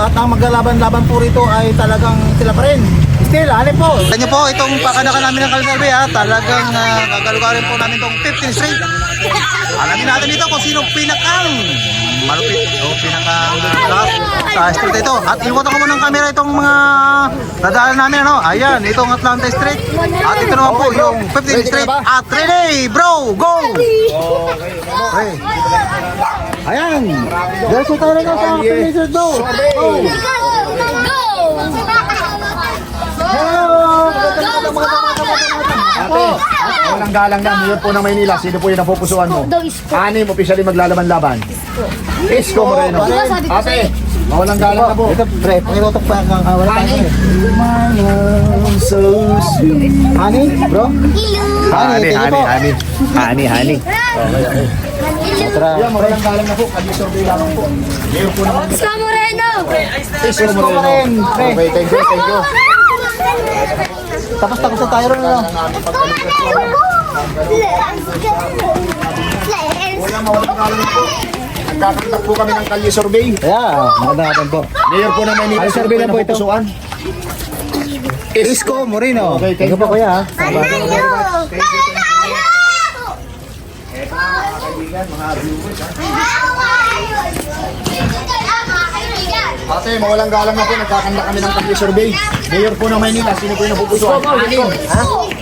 at ang maglalaban-laban po rito ay talagang sila pa rin. Still, alin po. Kanya po itong pakanakan namin ng Kalsalbe ha, talagang uh, gagalugarin po namin itong 15th Street. Alamin natin dito kung sino pinakang malupit o pinakang uh, sa street ito. At iwatan ko muna ng camera itong mga dadaanan namin ano. Ayan, itong Atlanta Street. At ito naman po yung 15th Street at Rene, bro, go! Okay. Ayan. Diretso tayo na sa Pinnacle Go. Go. Mga Ate, walang galang na. Mayor po ng Maynila. Sino po yung napupusuan mo? Daw. Anim, officially maglalaban-laban. Isko Moreno. Ate, mawalang galang na po. Ito, pre, pakirotok pa ang wala tayo. so sweet. Honey, bro? Honey, po. honey. Honey, honey. Tara, Yan, mawalang galang na po. Kami survey lamang po. Mayor po ng Isko Moreno! Isko Isko Moreno. Okay, thank you, thank you. tapos tapos na tayo rin. Ano? Kuya, mawalang galang na po. Nagkakantak po kami ng kalye survey. Yeah, maganda natin po. Mayor po ng Maynila. Ay, survey lang po ito. Isko Moreno. Okay, thank Thank you po, kuya. Ate, mawalang galang na po, nagkakanda kami ng kalye survey. Mayor po ng Maynila, sino po yung napupusuan? Anim.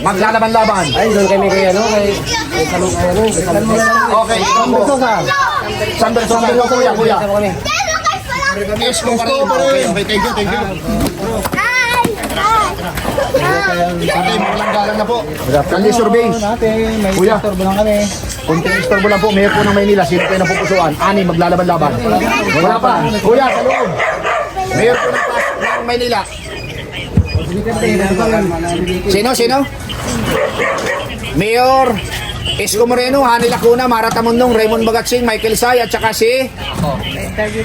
Maglalaban-laban. Ay, doon kami kay ano, kay kay Kalung kay ano, kay Kalung. Okay, ikaw po. Sander po, kuya, kuya. Yes, ko pa rin. Okay, okay, thank you, thank you. Ate, mawalang galang na po. Kalye survey. Natin, may Kuya. istorbo lang kami. Kunting istorbo lang po, Mayor po ng Maynila, sino po yung napupusuan? Anim, maglalaban-laban. Wala pa. Kuya, sa loob. Mayor po ng, ng Maynila. Sino, sino? Mayor Isko Moreno, Hani Lacuna, Mara Tamundong, Raymond Bagatsing, Michael Say, at saka si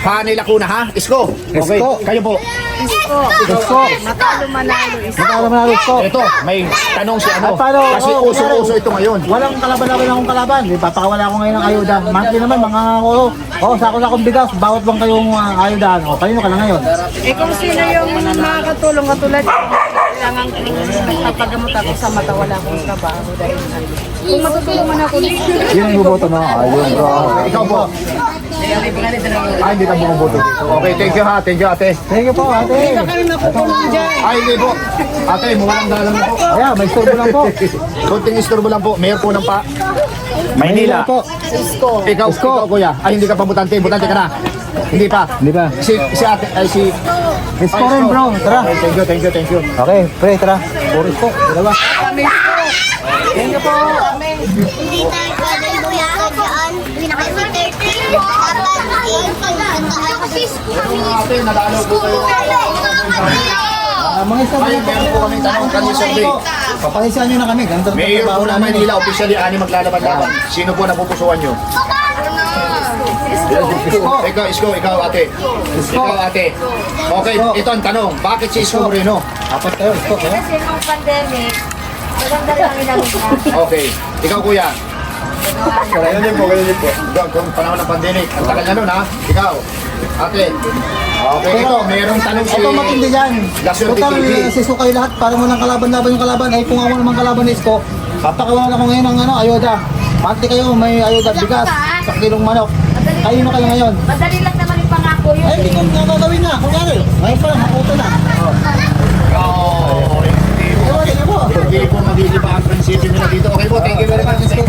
Hani Lacuna, ha? Isko. Okay, Isko. kayo po. Isko! Isko. Matalo manalo isko. Magkakaroon na Isko. Ito, may tanong si ano. At paano, Kasi oh, uso-uso ito ngayon. Walang kalaban-laban akong kalaban. Di, papakawala ko ngayon ng ayuda. Monthly naman, mga, oo, oh, sako-sakong bigas. Bawat bang kayong uh, ayuda. O, kanino ka na ngayon? Eh kung sino yung makakatulong katulad kailangan ko nagpapagamot ako sa mata, wala akong trabaho dahil. Kung matutulungan ako dito, Yun ang buboto na. Ayun, bro. Ikaw po. Ay, hindi ka bumuboto dito. Okay, thank you ha. Thank you, ate. Thank you po, ate. kayo naputulong dyan. Ay, hindi po. Ate, mawalang dalang na po. Ayan, may istorbo lang po. Kunting istorbo lang po. Mayor po ng pa. Maynila po. Ikaw, ikaw, kuya. Ay, hindi ka pa butante. Butante ka na. Hindi pa. Di ba? Si, si ate, ay si... Isko rin, bro. Tara. Okay, thank you, thank you, thank you. Okay, pre, tara. Puro isko. Dalawa. Hindi tayo pwede buyakan dyan. Hindi na kayo may 30. Dapat kasi isko kami. Ate, nadalaw po kayo. Ah, mga Ay, lang po. meron po kami tanong kami survey. Papahisan nyo na kami. Ganito Mayor po ng. Manila, officially, ani maglalaban-laban. Sino po napupusuan nyo? Ikaw, Isko, ikaw ate. Ikaw ate. Okay, ito ang tanong. Bakit si Isko Moreno? Apat tayo, isko. eh. Kasi nung pandemic, maganda ang. Okay. Ikaw kuya. Ganyan din po, ganyan din po. Doon, kung panahon ng pandemic. Ang tagal na nun ha. Ikaw. Ate. Okay, ito. Merong tanong si... Ito matindi dyan. Lasyon Total, TV. si Isko kayo lahat. Para mo lang kalaban-laban yung kalaban. Ay, kung ako naman kalaban ni Isko, papakawalan ako ngayon ng ano, ayuda. Pati kayo, may ayuda, bigas, sa kilong manok. Kayo na kayo ngayon. Madali lang naman yung pangako yun. Ay, hindi ko nga gagawin na. Kunyari, ngayon pa lang, makuto na. Oh, hindi po. Ewan, sige po. Magiging ang prinsipyo nila dito. Okay po, thank you very much. Isko.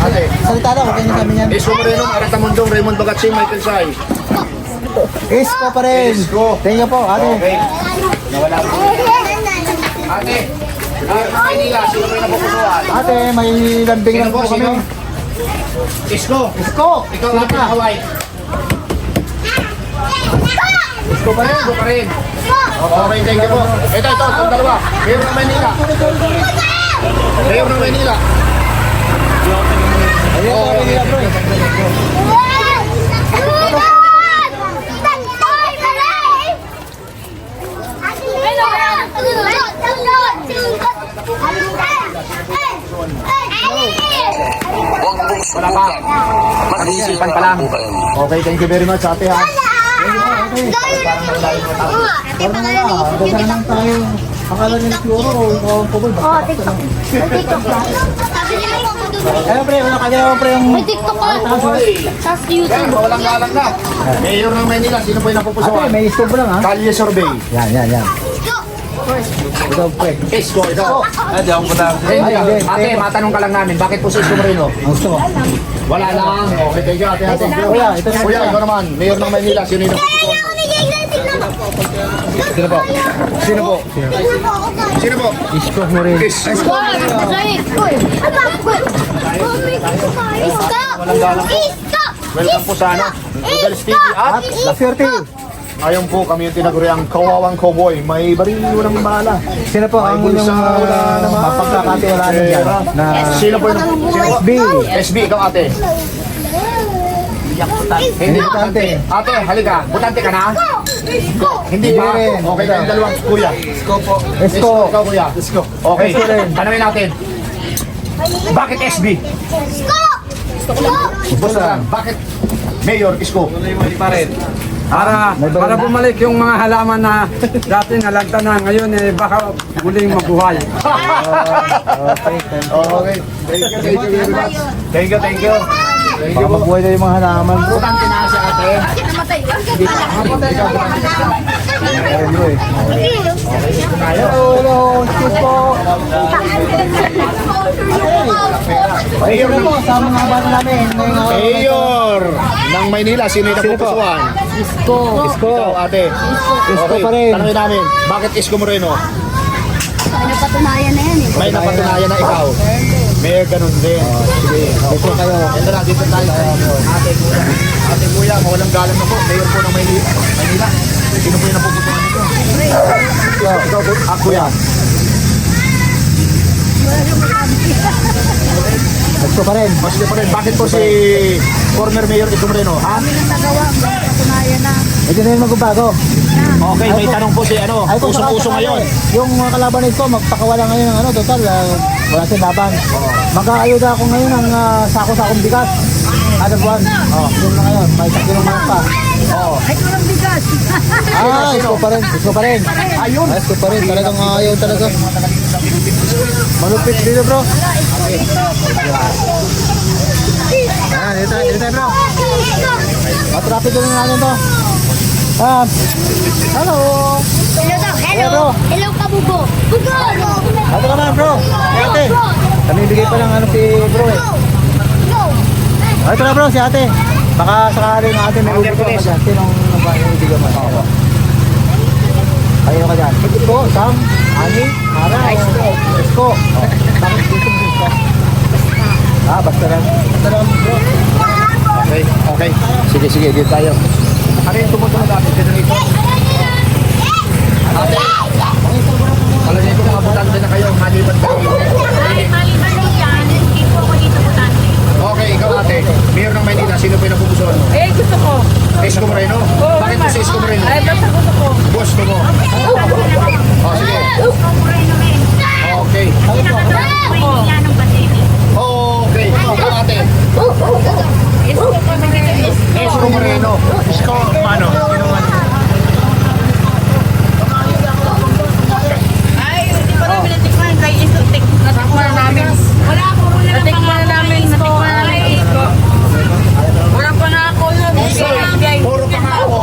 Ate. Salita na, okay na kami yan. Isko Moreno, Arata Mundong, Raymond Bagatsing, Michael Say. Isko pa rin. Isko. Thank you po, ate. Okay. Nawala po. Ate. Manila, sino yung napupusuan? Ate, may lambing lang po, kami. Isko. Isko! Ikaw ka? Hawaii. Isko pa rin. Isko pa rin. Okay, thank you po. Ito, ito, itong dalawa. Mayor ng Manila. Mayor ng Manila. Okay, okay, thank you, bro. Wala pa. Pag-iisipan pa lang. Okay, thank you very much, ate ha. Ate, pangalan na isip yung lang tayo. Pangalan niya siguro, o kubol ba? Oo, TikTok. Oh, TikTok ba? Sabi nila po ako doon. Ayun pre, wala kanya ako pre yung... May TikTok ka lang. Tapos YouTube. Walang galang na. Mayor ng Manila, sino po yung napupusuan? Ate, may istorbo lang ha? Kalye Survey. Yan, yan, yan. Ikaw pre. Isko, ikaw. Ay, di ako punta. Ate, matanong ka lang namin, bakit po si Isko Moreno? Ang gusto mo? Wala lang. Okay, thank you, ate. ate. Kuya, ito na. Kuya, ikaw naman, Mayor ng Manila, sino yung? Sino po? Sino po? Sino po? Isko mo rin. Isko. Welcome po sa ano? Noodles TV at La Suerte. Ngayon po kami yung tinaguriang kawawang cowboy. May barilo ng bala. Sino po ang inyong uh, naman. mapagkakatiwalaan dyan? Na Sino po yung... Sino po? SB. SB, ikaw ate. Hindi Butante. Ate, halika. Butante ka na? Hindi pa. Okay kayong dalawang kuya. Isko. Ikaw kuya. Okay. Isko rin. Tanungin natin. Bakit SB? Busa. Bakit Mayor Isko? pa rin. Para, para bumalik yung mga halaman na dati nalagta na ngayon eh baka muling mabuhay. Okay. Okay. Thank you, thank you very much. Thank you, thank you. Thank you Baka po. mabuhay na yung mga halaman na si ate. Eh. Hello, hello. Excuse po. Ayun na po, sama nga ba namin? Ngayong araw na ito. Mayor ng Maynila, sino yung Sino po? napupusuan? Isko. Isko. Ikaw, ate. Isko Okay, pa rin. Tanungin namin, bakit Isko Moreno? Napatunayan na yan eh. May napatunayan na ikaw. Mayor, ganun din. Sige, dito kayo. Ito na, dito tayo ate kuya. Ate kuya, mawalang galang na po. Mayor po ng Maynila. Maynila. Sino po yung napupusuan nito? Ikaw, ikaw po. Ah, kuya. Isko pa rin. Mas pa rin, bakit po si former Mayor Isko Moreno? Ha? Medyo na yun magbabago. Okay, may tanong po si ano, usong-uso ngayon. Yung mga kalaban nito, magpakawala ngayon ng ano, total, ah, wala silang laban. Mag-aayuda ako ngayon ng ah, sako-sakong bigas. Kada buwan. Oh, yun na ngayon. May sakit ng mga pa. Oo. Ah, isko pa rin. Isko pa rin. Ayun. Ah, isko pa rin. Talagang ayaw talaga. Malupit dito bro. Ah, dito, dito bro. Matrapid na natin to. Ah, hello. Hello daw. Hello. bro. Hello kabubo. Bugo. Ato ka na bro. Ay, ate. Kami bigay pa ng ano si bro eh. Ah, Ito na bro, si ate. Baka sakali ng ate may ubi ko ka dyan. Sinong nabibigyan mo? Ako. Kayo ka dyan. Ito po, Sam, Ani, Mara, Isko. Isko. Oh, Bakit dito mo Isko? Ah, basta lang. Basta lang bro. Okay, okay. Sige, sige, dito tayo. Ano yung tumutunod natin? Dito dito. Ate, alam niyo kung mga butante na kayo, maliban kayo. Okay, ikaw ate. Sino po yung napupusuan mo? Eh, gusto ko. Isko Moreno? Bakit po si Isko Moreno? Ay, basta gusto ko. Gusto mo? Oh, sige. Okay. Okay. Ikaw ate. Isko Moreno. Isko, paano? Sino man? Ay, hindi pa namin natikman. Kay tik, natikman na namin. Wala ako. Natikman na namin. Natikman na namin. Wala pa na ako. Puro pangako.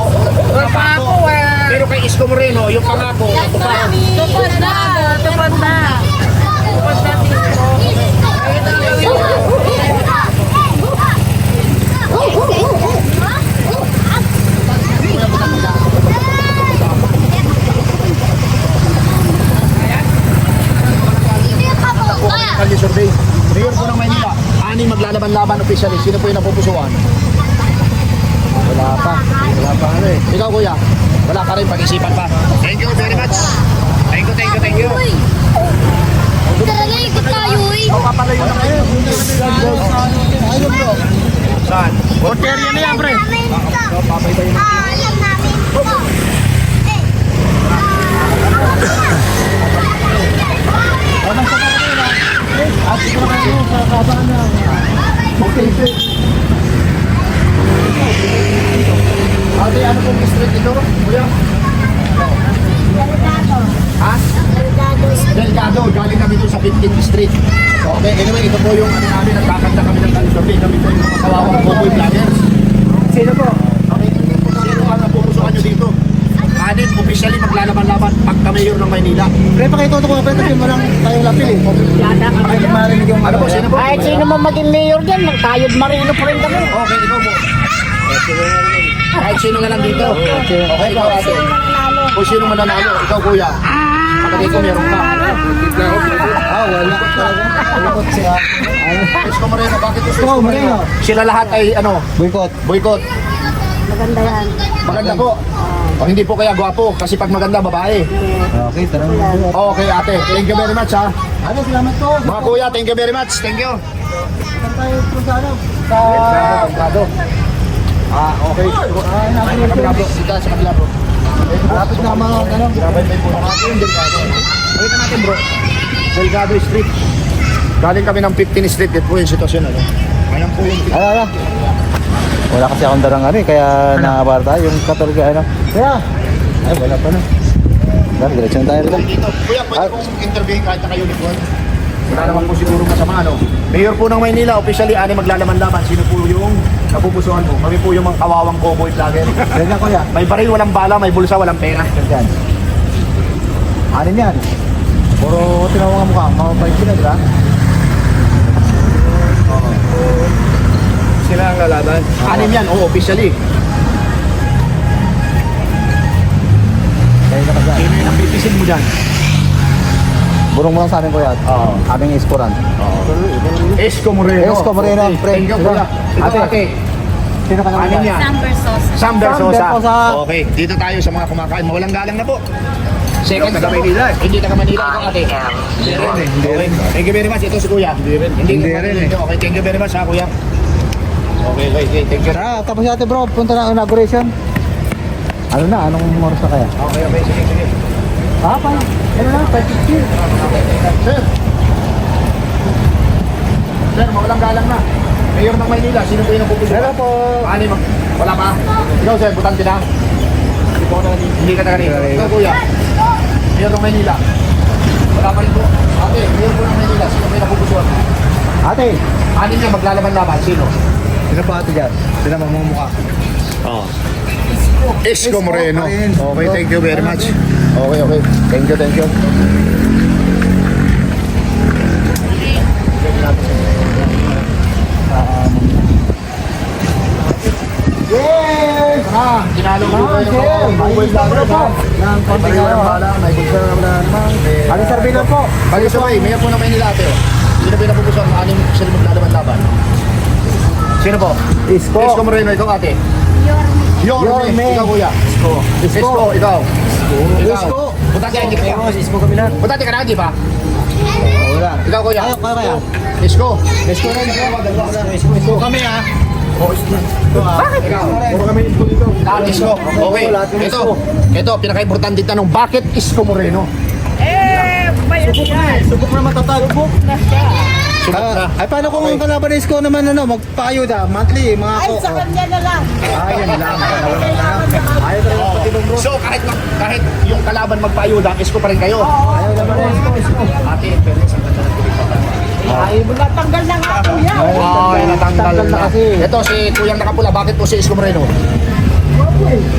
Wala pa ako. Wala. Pero kay Isko Moreno, yung pangako, pa. Tupad na. Tupad na. Tupad na. Kali survey. Mayor po ng Maynila. Ani maglalaban-laban officially. Sino po yung napupusuan? Wala pa. Wala pa ano eh. Ikaw kuya, wala ka rin pag-isipan pa. Thank you very much. Thank you, thank you, thank you. Uy. Talaga ikot tayo eh. Papalayo na kayo. Ayun bro. Saan? Porteria na yan, pre. Papaybayin na. Ah, alam namin. Go. Eh. Ano sa kanila? At ito na kayo sa kabangan na. Okay, okay. Ate, ano pong street ito? Kuya? Ha? Delgado, galing kami doon sa 15th Street. Okay, anyway, ito po yung ano namin, nagkakanta kami ng kalisabi. Kami po yung mga kawawang Popoy Vloggers. Sino po? Okay, sino ang napupusuan nyo dito? Anin, officially maglalaban-laban pagka mayor ng Maynila. Pre, pakituto ko, pre, kasi mo lang tayong lapil eh. Pakita marinig yung Ano po, sino po? Kahit sino man maging mayor dyan, magkayod marino pa rin kami. Okay, ikaw po. Kahit sino na lang dito. Okay, ikaw ate. Kung sino mananalo, ikaw kuya. Pagkatay ko meron ka. Ah, wala ko talaga. Wala ko siya. Ano? Isko Moreno, bakit ito Isko Moreno? Sila lahat ay ano, Boycott. boycott. Maganda yan. Maganda po. O hindi po kaya gwapo kasi pag maganda babae. Okay, tara mo. Okay ate, thank you very much ha. Ano, salamat po. Mga kuya, thank you very much. Thank you. Saan tayo po sa ano? Sa... Brado. Ah, okay. Ah, Sa kabila bro. Dito sa kabila bro. Lapit na mga ano. Grabe may puno natin, Delgado. Pakita natin bro. Delgado Street. Galing kami ng 15 Street. Ito po yung sitwasyon ano. Ayan po yung Ano, ano? Wala kasi akong darang ano eh, kaya nakabarta yung katorga ano. Kaya, Ay, wala pa na. Dahil, diretso na tayo dito. Kuya, pwede kong interviewin kahit naka-uniform. Wala naman po siguro masama ano. Mayor po ng Maynila, officially ani maglalaman-laman. Sino po yung napupusuan mo? Kami po yung mga kawawang cowboy vlogger. Ganyan kuya. may baril, walang bala, may bulsa, walang pera. Ganyan. Anin yan? Puro tinawang ang mukha. Mababait sila, di ba? Sila ang lalaban. Anim yan, oo, officially. Kaya na kasi. Sino yung napipisin mo dyan? Burong mo lang sa amin kuya. Oo. Aming isporan. Esco Moreno. Esco Moreno, Okay, pre. Thank you, kuya. Ito, Ate. ate. Sino ka naman? Anim yan. Sam Versosa. Sam Versosa. Okay, dito tayo sa mga kumakain. Mawalang galang na po. Second taga Manila. Hindi taga Manila ito ate. Hindi rin. Okay. Thank you very much. Ito si kuya. Hindi rin. Hindi, rin. Okay, thank you very much ha kuya. Okay, okay, okay. Thank you. Tara, tapos natin bro, punta na ang inauguration. Ano na, anong oras na kaya? Okay, okay. Sige, sige. Ah, pa. Ano na, 550. Sir. Sir, mawalang galang na. Mayor ng Maynila, sino po yung napupusuan? Hello po. Paano mag- Wala pa? Ikaw sir, butante na? Hindi po ako nakanig. Hindi ka nakanig. Ikaw kuya. Mayor ng Maynila. Wala pa rin po. Ate, mayor po ng Maynila, sino po yung napupusuan? Ate, Anin niya maglalaban-laban, sino? sino pa ate dyan? Sino mo mga mukha? Isko Moreno. Okay, thank you very much. Okay, okay. Thank you, thank you. Yes! Ah, tinalo ko kayo sir. ng May Buwel isang Vlogger po. Ng May araw. bala, may bulsa na naman. Ate Sarbino po. Kayo sabay, mayor po ng Maynila ate. oh. Sino po yung napupusuan? Aning sila maglalaban-laban? Sino po? Isko. Isko Moreno, ikaw ate. Yorme. Yorme. Ikaw kuya. Isko. Isko, ikaw. Ikaw. Isko. Butate ka, hindi pa. Isko kami na. Butate ka na, hindi pa? Wala. Ikaw kuya. Ayaw, kaya kaya. Isko. Isko rin. Isko, Isko kami ah. Oh, Isko. Bakit? Ikaw. Puro kami Isko dito. Lahat Isko. Okay. Lahat Ito. Isko. Ito, pinaka-importante tanong, bakit Isko Moreno? Eh, bayan yan. Subok na matatalo po. Sumat na. Ay, paano kung ang kalaban ni Isko naman ano, magpaayuda, monthly, mga Ay, ko. sa kanya na lang. Ayun lang. Ayaw talaga Oh. pati bro. So kahit mag, kahit yung kalaban magpaayuda, Isko pa rin kayo. Ayaw naman eh. Isko, Isko. Ate, pero sa ganda ng Ay, natanggal na nga po yan. Ay, natanggal Tanggal na kasi. Ito si Kuyang Nakapula, bakit po si Isko Moreno?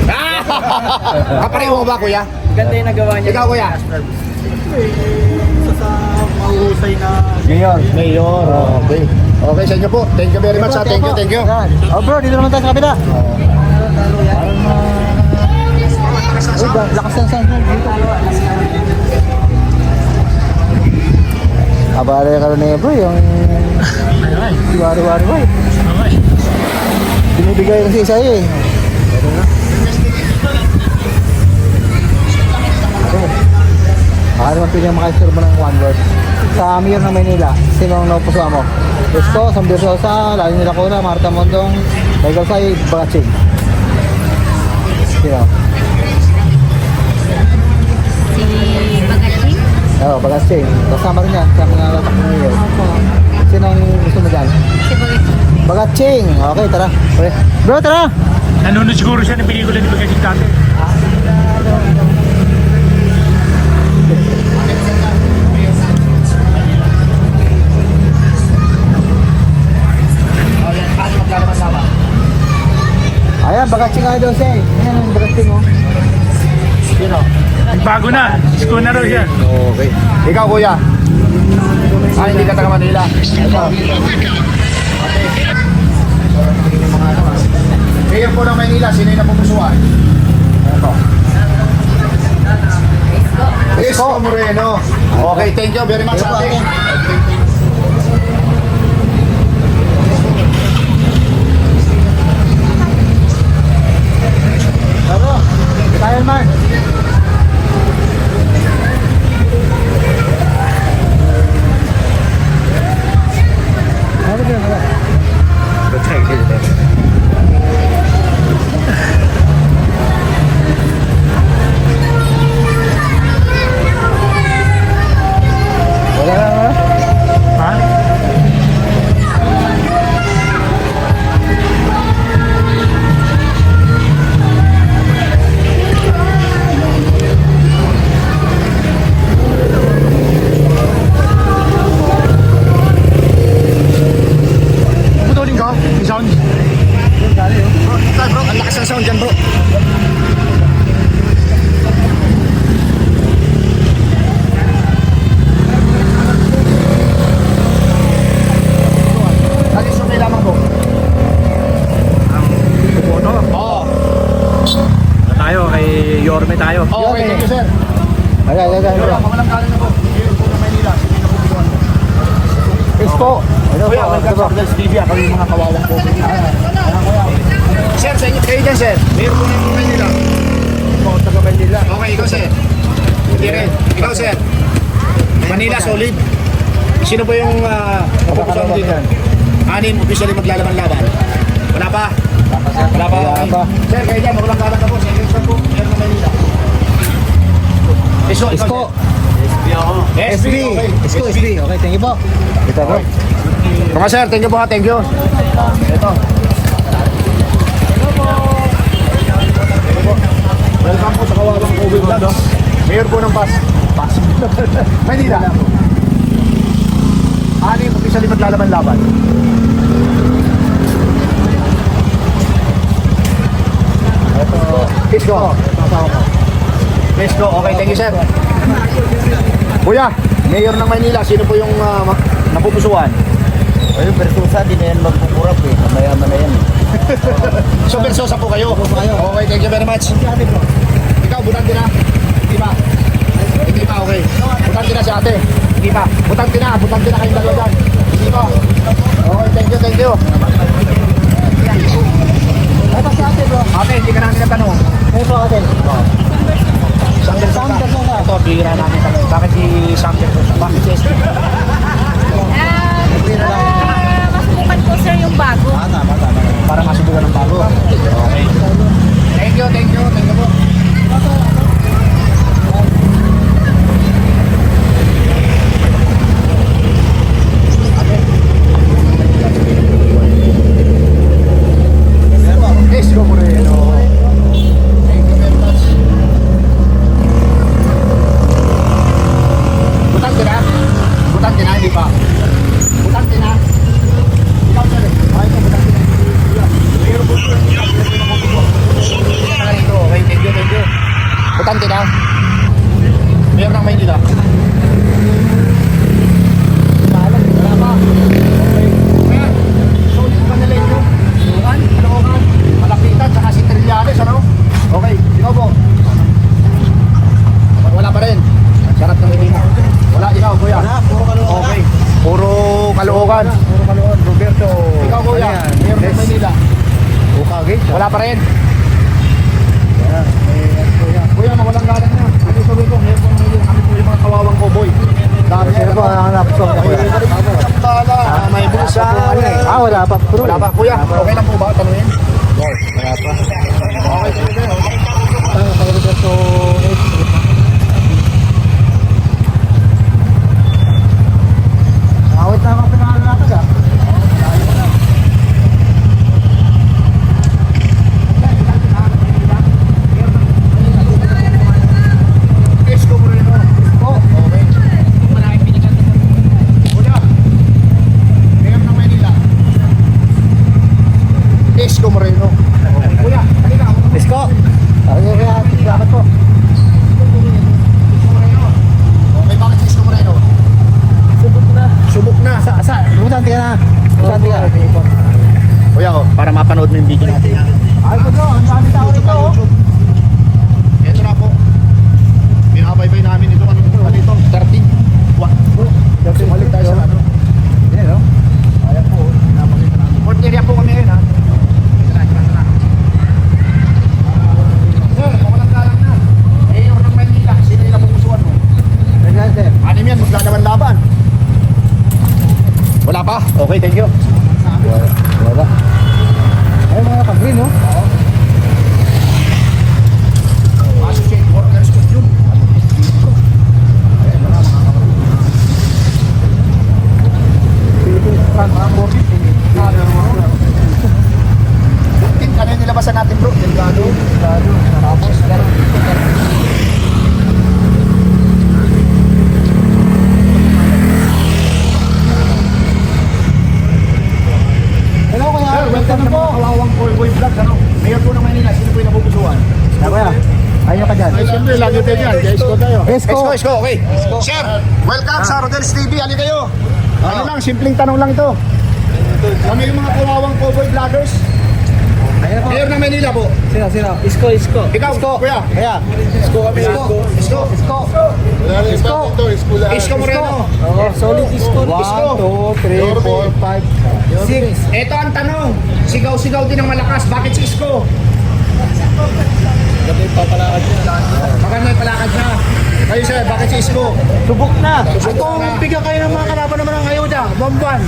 Ah! Kapareho mo ba, kuya? Ganda yung nagawa niya. Ikaw, kuya? Sa mahusay na... Ngayon. Mayor. Okay. Okay sa inyo po. Thank you very much. ha. Thank you, thank you. Oh bro, dito naman tayo sa kabila. Uy, ba- lakas ng sound mo. Dito. Abala ka rin eh bro, yung... Wari-wari boy. Binibigay kasi isa eh. Baka naman pili makasure mo ng one word. Sa mayor ng Maynila, sino ang napusuan mo? Isko, Sam Bersosa, Lalo nila Kuna, Marta Mondong, Michael Say, Bagaching. Sino? Si Bagachi. Oo, oh, Bagaching. Kasama rin yan sa mga tatak ng mayor. Sino ang gusto mo dyan? Si Bagachi. Bagatsing. Okay, tara. Pre. Bro, tara. Nanonood siguro siya ng pelikula ni Bagating dati. Ayan, Bagatsing nga daw siya eh. Ayan, ang Bagatsing oh. Bago na. School na raw siya. Okay. Ikaw kuya. Ah, hindi ka taga Manila. Mayor po ng Manila, sino yung napupusuan? Po? Isko Moreno. Okay, thank you very much ate. Tara. Tayo officially maglalaban-laban. Wala pa? Wala pa. Wala pa. Sir, kayo dyan, mawalang galang na po. Sa inyo, po. Mayor ng Maynila. Isko, Isko. sir. SB. okay. Isko, SB. Okay, thank you po. Ito bro. Mga sir, thank you po ha, thank you. Ito. Welcome po sa Kawawang COVID Vlog. Mayor po ng PAS. PAS. Manila. Anim officially maglalaban-laban. Ito. Isko. Isko, okay, thank you sir. Kuya, Mayor ng Maynila, sino po yung uh, ma- napupusuan? Ayun, persusa, di na yan magkukurap eh. Mayaman na yan. So, Versosa po kayo. Okay, thank you very much. Ikaw, butante na? Hindi pa? Hindi pa, okay. Butante na si ate? Hindi pa. Butante na, butante na kayong dalawa dyan. Hindi pa. Okay, thank you, thank you. Ito si ate bro. Ate, hindi ka namin natanong. Ano po ate? Sam Versosa. Sam Versosa. Ito, bihira namin tanong. Bakit si Sam sa, lutan, tingnan na. Lutan, tingnan. Kuya ko, para mapanood mo yung video natin. Ay, po to, ang dami tao rito. Oh. Ito na po. Binabaybay namin ito. Ano po ito? Ano 13. What? Dati malik tayo sa ano. Yan, no? Ayan po. Oh. Napakita natin. Fourth area po kami ngayon, ha? Ano yan? Maglalaban-laban. Wala pa? Okay, thank you. Wala. Wala. Ay, mga pag-green tanong lang ito. Kami yung mga kawawang cowboy vloggers. Ayan po. Mayor ng Manila po. Sino, sino? Isko, isko. Ikaw, kuya. Kaya. Isko kami. Isko. Isko. Isko. Isko. Isko Moreno. Oo, solid isko. Isko. 1, 2, 3, 4, 5, 6. Ito ang tanong. Sigaw-sigaw din ng malakas. Bakit si Isko? Maganda yung palakad niya. Kayo sir, bakit si Isko? Subok na. Subok na. bigyan kayo ng mga kalaban naman ng ayuda, buwan-buwan.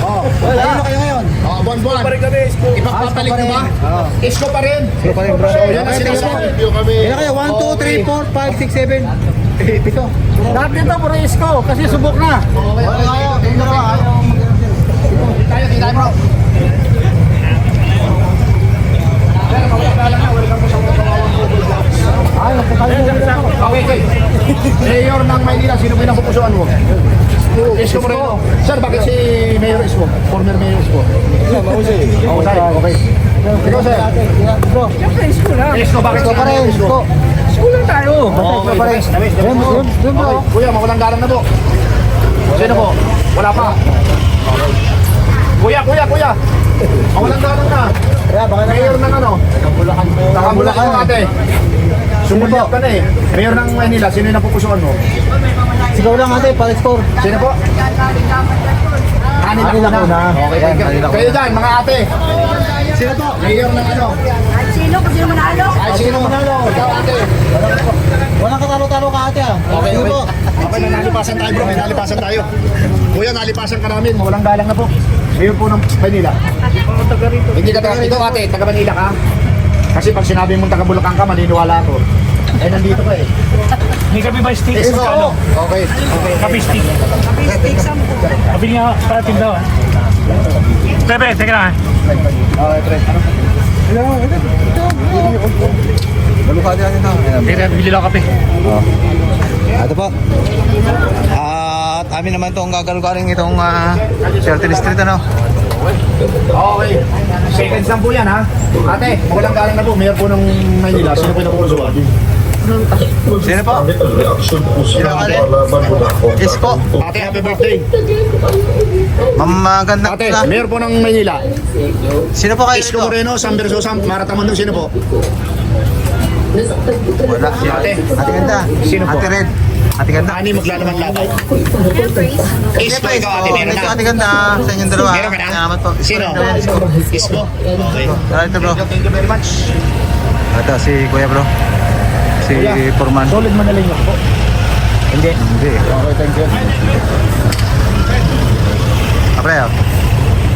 Oh. Wala. Ayun na kayo ngayon. Oh, buwan-buwan. Pa rin kami, Isko. Ipagpapalit Ah, nyo ba? Isko pa rin. Oo. Isko pa rin. Sino pa rin, bro? So, yan ang sinasabi. Ayun na kayo, 1, 2, 3, 4, 5, 6, 7. Pito. Lahat dito, puro isko, kasi subok na. Okay, okay, kayo. Tingin dalawa, ha? Tayo, tayo, bro. Sir, mawala na. Welcome po sa mga kawawang cowboy vlogs. Ay, nagkakalit na dito. Okay, okay. Mayor ng Maynila, sino pinapupusuan mo? Isko Moreno. Sir, bakit si Mayor Isko? Former Mayor Isko. Okay, okay. Ikaw, sir. Bro, Siyempre, isko lang. Isko, bakit si Mayor isko. Isko lang tayo. Yun, bro. Okay. Kuya, mawalang galang na po. Sino po? Wala pa. Kuya, kuya, kuya. Mawalang galang na. Kaya, baka na Mayor ng ano? Bulacan po. Nakabulakan mo ate. Sumulyap ka na eh. Mayor ng Manila, sino yung napupusuan mo? Sigaw lang ate, para score. Sino po? Kanila Kanila ko Kuna. Okay, Yan, thank you. Kanila Kayo dyan, mga ate. Sino po? Mayor ng ano? Sino? Kung sino manalo? Ay, sino? Ikaw ate. Walang katalo-talo ka ate ah. Okay, Sige okay. po. Okay, nalipasan tayo bro, may nalipasan tayo. Kuya, nalipasan ka namin, mawalang galang na po. Mayor po ng Manila. Hindi ka taga, ikaw ate, taga Manila ka? Kasi pag sinabi mong taga Bulacan ka, maniniwala ako. Eh, nandito ka eh. May kami ba stick? Isko. Okay, okay. Kapi stick. Kapi nga para tindaw. Pepe, teka lang. Okay, pre. Balukado yan ito. Teka, bili lang kape. Ito po. At amin naman itong gagalugaring itong uh, Shelter Street ano. Okay. Seconds lang po yan ha. Ate, mawalang galang na po. Mayor po ng Manila. Sino po yung napupusuan? Sino po? Sino ka rin? Isko. Ate, happy birthday. Mamaganda Ate, na. Mayor po ng Manila. Sino po kayo Isko dito? Moreno, San Bersosa, Maratamando. Sino po? Wala. Ate. Ate Ganda. Sino po? Ate Red. Ate Ganda. Ani maglalaban-laban. Isko, ikaw ate, meron na. Ate Ganda sa inyong dalawa. Meron ka na? Salamat po. Sino? Isko. Okay. Ito bro. Thank you very much. Ito si Kuya bro. Si Kuya. Forman. Solid manaling ako po. Hindi. Hindi. Okay, thank you. Apre. oh.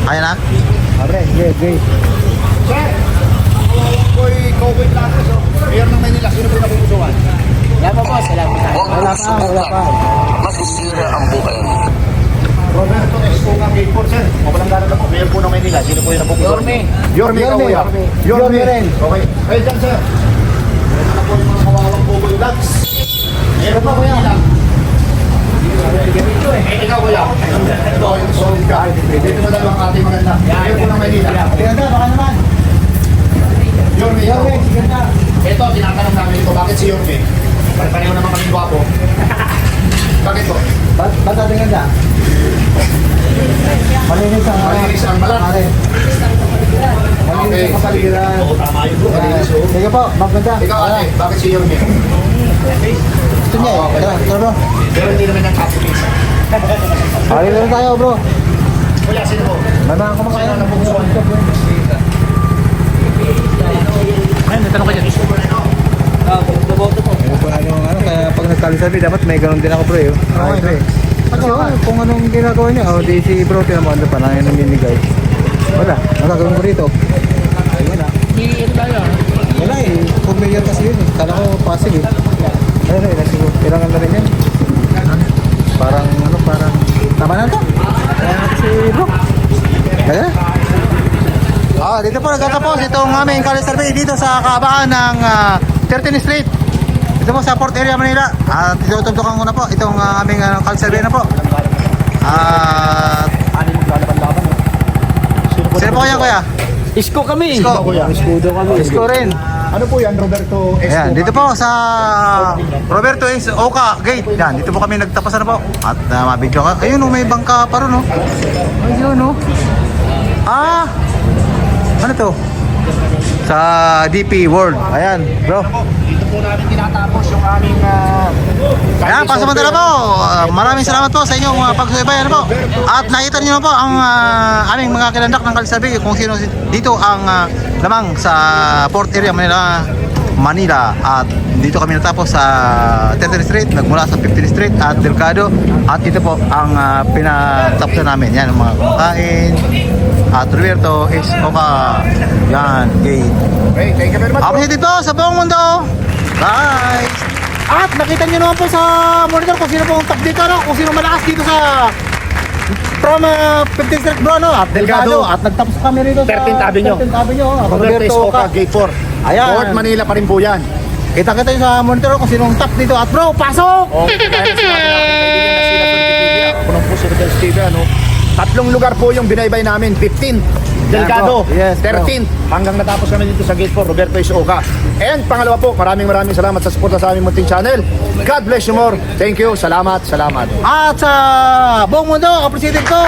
Kaya na? Abre, yeah, great. Sir, Koy Cowboy Classes, oh. Mayor ng Manila, sino po napupusuan? Wala pa boss, wala pa. Wala pa, wala pa. Roberto Escoga Gate Port, sir. Mawalang galang na po. Mayor po ng Manila, sino po yung napupusuan? Yorme. Yorme, Yorme. Yorme rin. Okay. Dyan, sir. Meron na po yung mga kawawang Cowboy Vlogs. Meron pa kuya. Eh, ikaw kuya. Ito, yung solid ka. Dito na dalawang ating maganda. Mayor po ng Manila. Ate Ganda, baka naman. Yorme. Yorme, si Ganda. Ito, tinatanong namin ito, bakit si Yorme? Pare-pareho naman kami gwapo. bakit po? Ba't ba't Ate Ganda? Malinis ang Malinis ang balat. Mali. Malinis Okay. ang kapaligiran. Oo, tama yun po. Sige po, maganda. Ikaw ate, bakit si Yorme? Gusto niya eh. Tara, tara bro. Pero hindi naman yung copy-paste. Pari rin tayo bro. Kuya, sino po? May mga kumakain na pupusuan. Ayun, natanong ka dyan. Ano po ano, ano, kaya pag nagkalisabi, dapat may ganun din ako bro eh. Okay, pre. Oo, kung anong ginagawa niya, oh, di si bro, tinamando pa na yung namimigay. Wala, magagawin ko rito. Ay, wala. May ano tayo ah. Wala eh, kung mayor kasi yun eh. Kala ko passive eh. Ayun eh, nasi kailangan na rin yan. Parang ano, parang tama na to. Kaya natin si bro. Kaya na. Ah, dito po nagtatapos itong aming college survey dito sa kaabaan ng ah, 13th Street. Dito po sa Port Area, Manila. At tinutugtukan ko na po itong ah, aming uh, college survey na po. At Ani maglalaban-laban. oh. Sino po? sino po kaya kuya? Isko kami. Isko. Kuya. Iskudo kami. Isko rin. Ano po yan, Roberto S. Ayan, dito po sa Roberto S. Oka Gate. Yan, dito po kami nagtapos na po. At uh, mabidyo ka. Ayun oh, may bangka pa ron oh. Ayun oh. Ah! Ano to? Sa DP World. Ayan, bro. Po namin tinatapos yung aming... Uh, Ayan, pasamantala po. Ah, maraming salamat po sa inyong uh, pagsubaybay ano po. At nakita niyo na po ang ah, aming mga kilandak ng Kalisabi kung sino si- dito ang ah, lamang sa port area Manila. Manila at dito kami natapos sa 13th Street nagmula sa 15th Street at Delgado at ito po ang uh, pinatapos namin yan ang mga kumakain at Roberto is Oka yan gate Okay, thank you very much. po. Appreciated po sa buong mundo. Bye! At nakita niyo naman po sa monitor kung sino po ang top dito, no? kung sino malakas dito sa from uh, 15th Street bro, no? At Delgado. Delgado. At nagtapos kami rito sa 13th Avenue. 13th Avenue. At Roberto S. Oka, Gate 4. Ayan. Port Manila pa rin po yan. Kita-kita niyo sa monitor kung sino ang top dito. At bro, pasok! Okay, sa sa Wikipedia, ako ng po si Rodel Steve, ano? Tatlong lugar po yung binaybay namin. 15, Delgado. Yes, bro. 13, hanggang natapos kami dito sa Gate 4, Roberto Isoka. And pangalawa po, maraming maraming salamat sa suporta sa aming munting channel. God bless you more. Thank you. Salamat, salamat. At sa buong mundo, appreciated ko!